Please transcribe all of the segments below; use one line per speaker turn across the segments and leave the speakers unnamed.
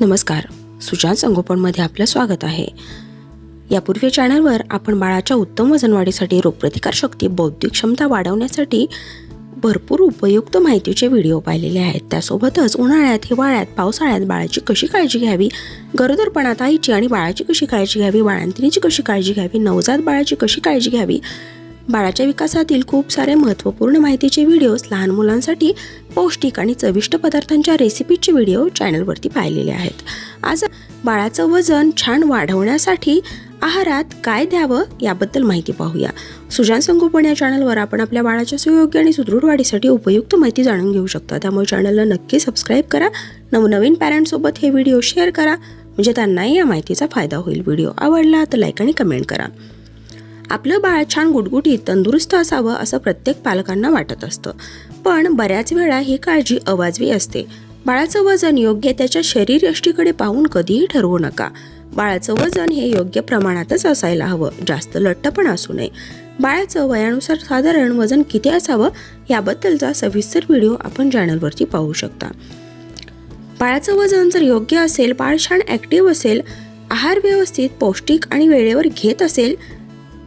नमस्कार. सुजान संगोपनमध्ये आपलं स्वागत आहे. यापूर्वी चॅनलवर आपण बाळाच्या उत्तम वजनवाढीसाठी रोगप्रतिकारशक्ती बौद्धिक क्षमता वाढवण्यासाठी भरपूर उपयुक्त माहितीचे व्हिडिओ पाहिलेले आहेत. त्यासोबतच उन्हाळ्यात हिवाळ्यात पावसाळ्यात बाळाची कशी काळजी घ्यावी गरोदरपणात आईची आणि बाळाची कशी काळजी घ्यावी बाळंतिणीची कशी काळजी घ्यावी नवजात बाळाची कशी काळजी घ्यावी बाळाच्या विकासातील खूप सारे महत्त्वपूर्ण माहितीचे व्हिडिओज लहान मुलांसाठी पौष्टिक आणि चविष्ट पदार्थांच्या रेसिपीचे व्हिडिओ चॅनलवरती पाहिलेले आहेत. आज बाळाचं वजन छान वाढवण्यासाठी आहारात काय द्यावं याबद्दल माहिती पाहूया. सुजान संगोपन या चॅनलवर आपण आपल्या बाळाच्या सुयोग्य आणि सुदृढ वाढीसाठी उपयुक्त माहिती जाणून घेऊ शकता. त्यामुळे चॅनलला नक्की सबस्क्राईब करा. नवनवीन पॅरेंट्ससोबत हे व्हिडिओ शेअर करा. म्हणजे त्यांनाही या माहितीचा फायदा होईल. व्हिडिओ आवडला तर लाईक आणि कमेंट करा. आपलं बाळ छान गुटगुटीत तंदुरुस्त असावं असं प्रत्येक पालकांना वाटत असतं. पण बऱ्याच वेळा ही काळजी अवाजवी असते. बाळाचं वजन योग्य त्याच्या शरीरयष्टीकडे पाहून कधीही ठरवू नका. बाळाचं वजन हे योग्य प्रमाणातच असायला हवं जास्त लठ्ठ पण असू नये. बाळाचं वयानुसार साधारण वजन किती असावं याबद्दलचा सविस्तर व्हिडिओ आपण चॅनलवरती पाहू शकता. बाळाचं वजन जर योग्य असेल बाळ छान ॲक्टिव्ह असेल आहार व्यवस्थित पौष्टिक आणि वेळेवर घेत असेल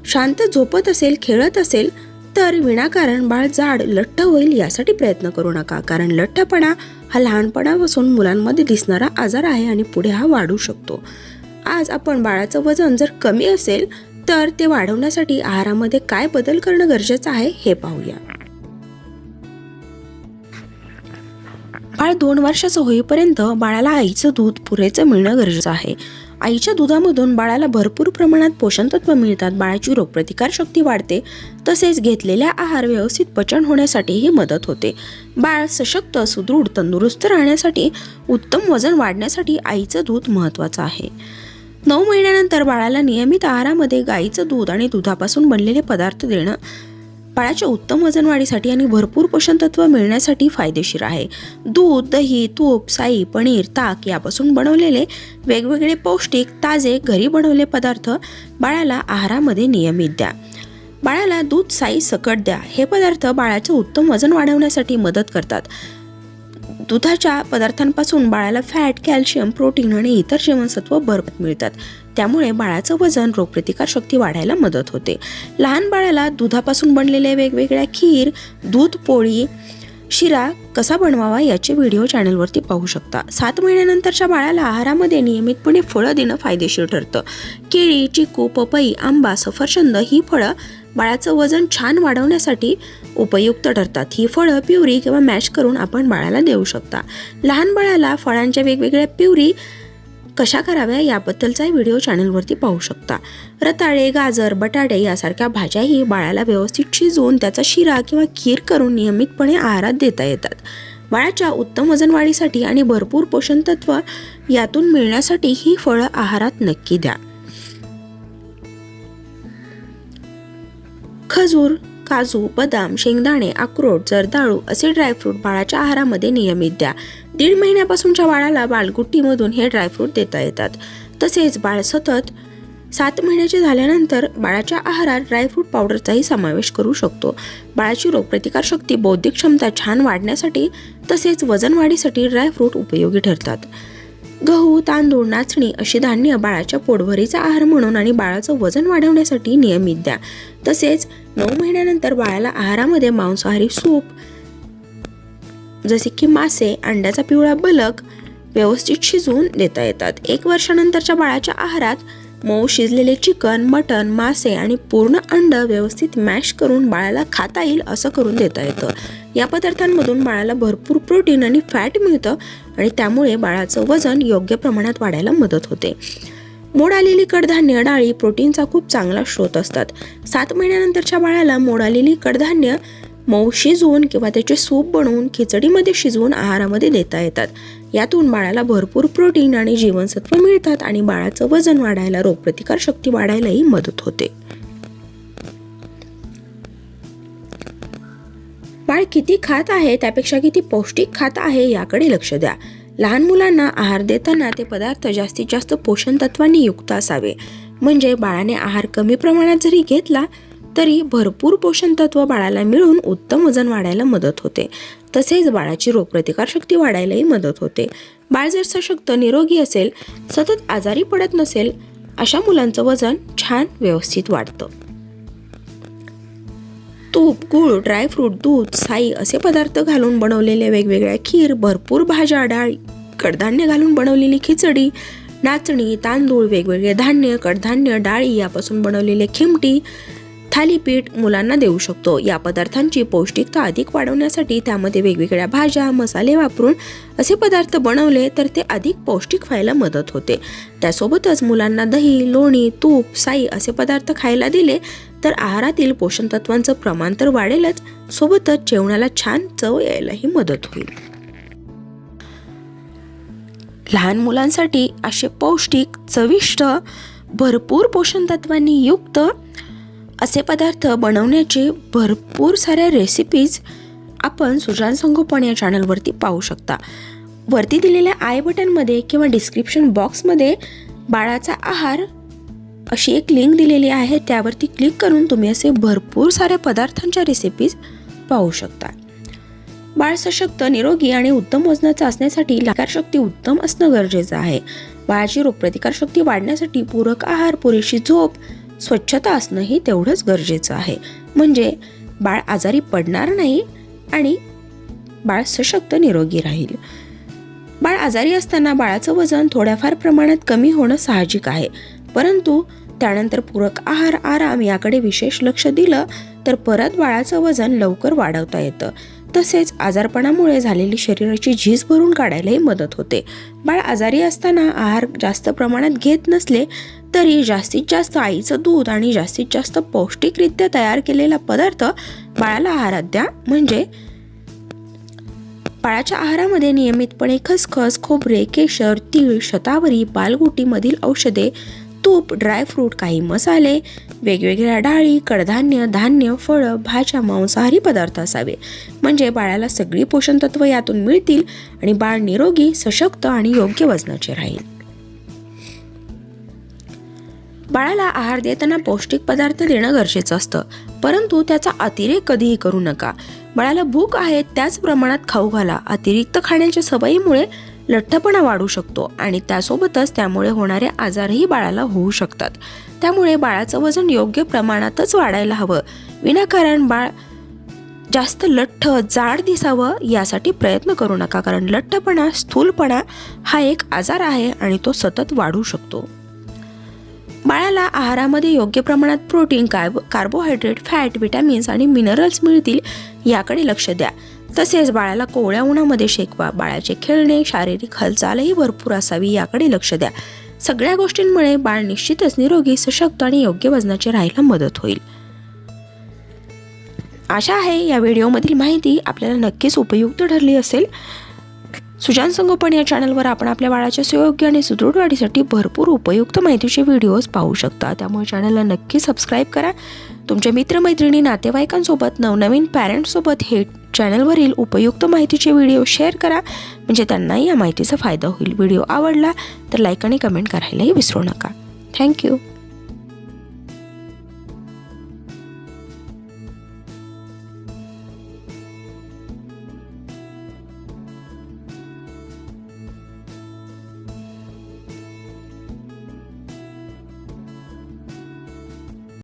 शांत झोपत असेल खेळत असेल तर विनाकारण बाळ जाड लठ्ठ होईल यासाठी प्रयत्न करू नका. कारण लठ्ठपणा हा लहानपणापासून मुलांमध्ये दिसणारा आजार आहे आणि पुढे हा वाढू शकतो. आज आपण बाळाचं वजन जर कमी असेल तर ते वाढवण्यासाठी आहारामध्ये काय बदल करणं गरजेचं आहे हे पाहूया. बाळ दोन वर्षाचं होईपर्यंत बाळाला आईचं दूध पुरेसं मिळणं गरजेचं आहे. आईच्या दुधामधून बाळाला भरपूर प्रमाणात पोषण तत्व मिळतात. बाळाची रोगप्रतिकार शक्ती वाढते. तसेच घेतलेल्या आहार व्यवस्थित पचन होण्यासाठीही मदत होते. बाळ सशक्त सुदृढ तंदुरुस्त राहण्यासाठी उत्तम वजन वाढण्यासाठी आईचं दूध महत्त्वाचं आहे. नऊ महिन्यानंतर बाळाला नियमित आहारामध्ये गाईचं दूध आणि दुधापासून बनलेले पदार्थ देणं बाळाच्या उत्तम वजन वाढीसाठी आणि भरपूर पोषण तत्व मिळण्यासाठी फायदेशीर आहे. दूध दही तूप साई पनीर ताक यापासून बनवलेले वेगवेगळे पौष्टिक ताजे घरी बनवले पदार्थ बाळाला आहारामध्ये नियमित द्या. बाळाला दूध साई सकट द्या. हे पदार्थ बाळाचं उत्तम वजन वाढवण्यासाठी मदत करतात. दुधाच्या पदार्थांपासून बाळाला फॅट कॅल्शियम प्रोटीन आणि इतर जीवनसत्व भरपूर मिळतात. त्यामुळे बाळाचं वजन रोगप्रतिकार शक्ती वाढायला मदत होते. लहान बाळाला दुधापासून बनलेल्या वेगवेगळ्या खीर दूध पोळी शिरा कसा बनवावा याचे व्हिडिओ चॅनलवरती पाहू शकता. सात महिन्यानंतरच्या बाळाला आहारामध्ये नियमितपणे फळं देणं फायदेशीर ठरतं. केळी चिकू पपई आंबा सफरचंद ही फळं बाळाचं वजन छान वाढवण्यासाठी उपयुक्त ठरतात. ही फळं प्युरी किंवा मॅश करून आपण बाळाला देऊ शकता. लहान बाळाला फळांच्या वेगवेगळ्या प्युरी कशा कराव्या याबद्दलचाही व्हिडिओ चॅनलवरती पाहू शकता. रताळे गाजर बटाटे यासारख्या भाज्याही बाळाला व्यवस्थित शिजवून त्याचा शिरा किंवा खीर करून नियमितपणे आहारात देता येतात. बाळाच्या उत्तम वजन वाढीसाठी आणि भरपूर पोषण तत्व यातून मिळण्यासाठी ही फळं आहारात नक्की द्या. खजूर काजू बदाम शेंगदाणे अक्रोड जर्दाळू असे ड्रायफ्रूट बाळाच्या आहारामध्ये नियमित द्या. दीड महिन्यापासूनच्या बाळाला बाळगुट्टीमधून हे ड्रायफ्रूट देता येतात. तसेच बाळ सतत सात महिन्याचे झाल्यानंतर बाळाच्या आहारात ड्रायफ्रूट पावडरचाही समावेश करू शकतो. बाळाची रोगप्रतिकार शक्ती बौद्धिक क्षमता छान वाढण्यासाठी तसेच वजन वाढीसाठी ड्रायफ्रूट उपयोगी ठरतात. गहू तांदूळ नाचणी अशी धान्य बाळाच्या पोटभरीचा आहार म्हणून आणि बाळाचं वजन वाढवण्यासाठी नियमित द्या. तसेच नऊ महिन्यानंतर बाळाला आहारामध्ये मांसाहारी सूप जसे की मासे अंड्याचा पिवळा बलक व्यवस्थित शिजवून देता येतात. एक वर्षानंतरच्या बाळाच्या आहारात मऊ शिजलेले चिकन मटन मासे आणि पूर्ण अंड व्यवस्थित मॅश करून बाळाला खाता येईल असं करून देता येतं. या पदार्थांमधून बाळाला भरपूर प्रोटीन आणि फॅट मिळतं आणि त्यामुळे बाळाचं वजन योग्य प्रमाणात वाढायला मदत होते. मोड आलेली कडधान्य डाळी प्रोटीनचा खूप चांगला स्रोत असतात. सात महिन्यानंतरच्या बाळाला मोड आलेली कडधान्य मऊ शिजवून किंवा त्याचे सूप बनवून खिचडीमध्ये शिजवून आहारामध्ये देता येतात. यातून बाळाला भरपूर प्रोटीन आणि जीवनसत्व मिळतात आणि बाळाचं वजन वाढायला रोगप्रतिकार शक्ती वाढायलाही मदत होते. बाळ किती खात आहे त्यापेक्षा किती पौष्टिक खात आहे याकडे लक्ष द्या. लहान मुलांना आहार देताना ते पदार्थ जास्तीत जास्त पोषण तत्वांनी युक्त असावे. म्हणजे बाळाने आहार कमी प्रमाणात जरी घेतला तरी भरपूर पोषण तत्व बाळाला मिळून उत्तम वजन वाढायला मदत होते. तसेच बाळाची रोगप्रतिकारशक्ती वाढायलाही मदत होते. बाळ जर सशक्त निरोगी असेल सतत आजारी पडत नसेल अशा मुलांचं वजन छान व्यवस्थित वाढतं. तूप गूळ ड्रायफ्रूट दूध साई असे पदार्थ घालून बनवलेले वेगवेगळ्या खीर भरपूर भाज्या डाळ कडधान्य घालून बनवलेली खिचडी नाचणी तांदूळ वेगवेगळे धान्य कडधान्य डाळी यापासून बनवलेले खिमटी थालीपीठ मुलांना देऊ शकतो. या पदार्थांची पौष्टिकता अधिक वाढवण्यासाठी त्यामध्ये वेगवेगळ्या भाज्या मसाले वापरून असे पदार्थ बनवले तर ते अधिक पौष्टिक व्हायला मदत होते. त्यासोबतच मुलांना दही लोणी तूप साई असे पदार्थ खायला दिले तर आहारातील पोषण तत्वांचं प्रमाण तर वाढेलच. सोबतच जेवणाला छान चव यायलाही मदत होईल. लहान मुलांसाठी असे पौष्टिक चविष्ट भरपूर पोषण तत्वांनी युक्त असे पदार्थ बनवण्याचे भरपूर साऱ्या रेसिपीज आपण सुजान संगोपन या चॅनलवरती पाहू शकता. वरती दिलेल्या आय बटनमध्ये किंवा डिस्क्रिप्शन बॉक्समध्ये बाळाचा आहार अशी एक लिंक दिलेली आहे. त्यावरती क्लिक करून तुम्ही असे भरपूर साऱ्या पदार्थांच्या रेसिपीज पाहू शकता. बाळ सशक्त निरोगी आणि उत्तम वजनाचं असण्यासाठी शक्ती उत्तम असणं गरजेचं आहे. बाळाची रोगप्रतिकारशक्ती वाढण्यासाठी पूरक आहार पुरेशी झोप स्वच्छता असणंही तेवढंच गरजेचं आहे. म्हणजे बाळ आजारी पडणार नाही आणि बाळ सशक्त निरोगी राहील. बाळ आजारी असताना बाळाचं वजन थोड्याफार प्रमाणात कमी होणं साहजिक आहे. परंतु त्यानंतर पूरक आहार आराम याकडे विशेष लक्ष दिलं तर परत बाळाचं वजन लवकर वाढवता येतं. तसेच आजारपणामुळे झालेली शरीराची झीज भरून काढायलाही मदत होते. बाळ आजारी असताना आहार जास्त प्रमाणात घेत नसले तरी जास्तीत जास्त आईचं दूध आणि जास्तीत जास्त पौष्टिकरित्या तयार केलेला पदार्थ बाळाला आहारात द्या. म्हणजे बाळाच्या आहारामध्ये नियमितपणे खसखस खोबरे केशर तीळ शतावरी बालगुटीमधील औषधे तूप ड्रायफ्रूट काही मसाले वेगवेगळ्या डाळी कडधान्य धान्य फळं भाज्या मांसाहारी पदार्थ असावे. म्हणजे बाळाला सगळी पोषणतत्व यातून मिळतील आणि बाळ निरोगी सशक्त आणि योग्य वजनाचे राहील. बाळाला आहार देताना पौष्टिक पदार्थ देणं गरजेचं असतं. परंतु त्याचा अतिरेक कधीही करू नका. बाळाला भूक आहे त्याच प्रमाणात खाऊ घाला. अतिरिक्त खाण्याच्या सवयीमुळे लठ्ठपणा वाढू शकतो आणि त्यासोबतच त्यामुळे होणारे आजारही बाळाला होऊ शकतात. त्यामुळे बाळाचं वजन योग्य प्रमाणातच वाढायला हवं. विनाकारण बाळ जास्त लठ्ठ जाड दिसावं यासाठी प्रयत्न करू नका कारण लठ्ठपणा स्थूलपणा हा एक आजार आहे आणि तो सतत वाढू शकतो. बाळाला आहारामध्ये योग्य प्रमाणात protein carb carbohydrate fat vitamins आणि मिनरल्स मिळतील याकडे लक्ष द्या. तसेच बाळाला कोवळ्या उन्हामध्ये शेकवा बाळाचे खेळणे शारीरिक हालचालही भरपूर असावी याकडे लक्ष द्या. सगळ्या गोष्टींमुळे बाळ निश्चितच निरोगी सशक्त आणि योग्य वजनाचे राहायला मदत होईल. आशा आहे या व्हिडिओमधील माहिती आपल्याला नक्कीच उपयुक्त ठरली असेल. सुजान संगोपन या चॅनलवर आपण आपल्या बाळाच्या सुयोग्य आणि सुदृढ वाढीसाठी भरपूर उपयुक्त माहितीचे व्हिडिओज पाहू शकता. त्यामुळे चॅनलला नक्की सबस्क्राईब करा. तुमच्या मित्रमैत्रिणी नातेवाईकांसोबत नवनवीन पॅरेंट्ससोबत हे चॅनलवरील उपयुक्त माहितीचे व्हिडिओ शेअर करा. म्हणजे त्यांनाही या माहितीचा फायदा होईल. व्हिडिओ आवडला तर लाईक आणि कमेंट करायलाही विसरू नका. थँक्यू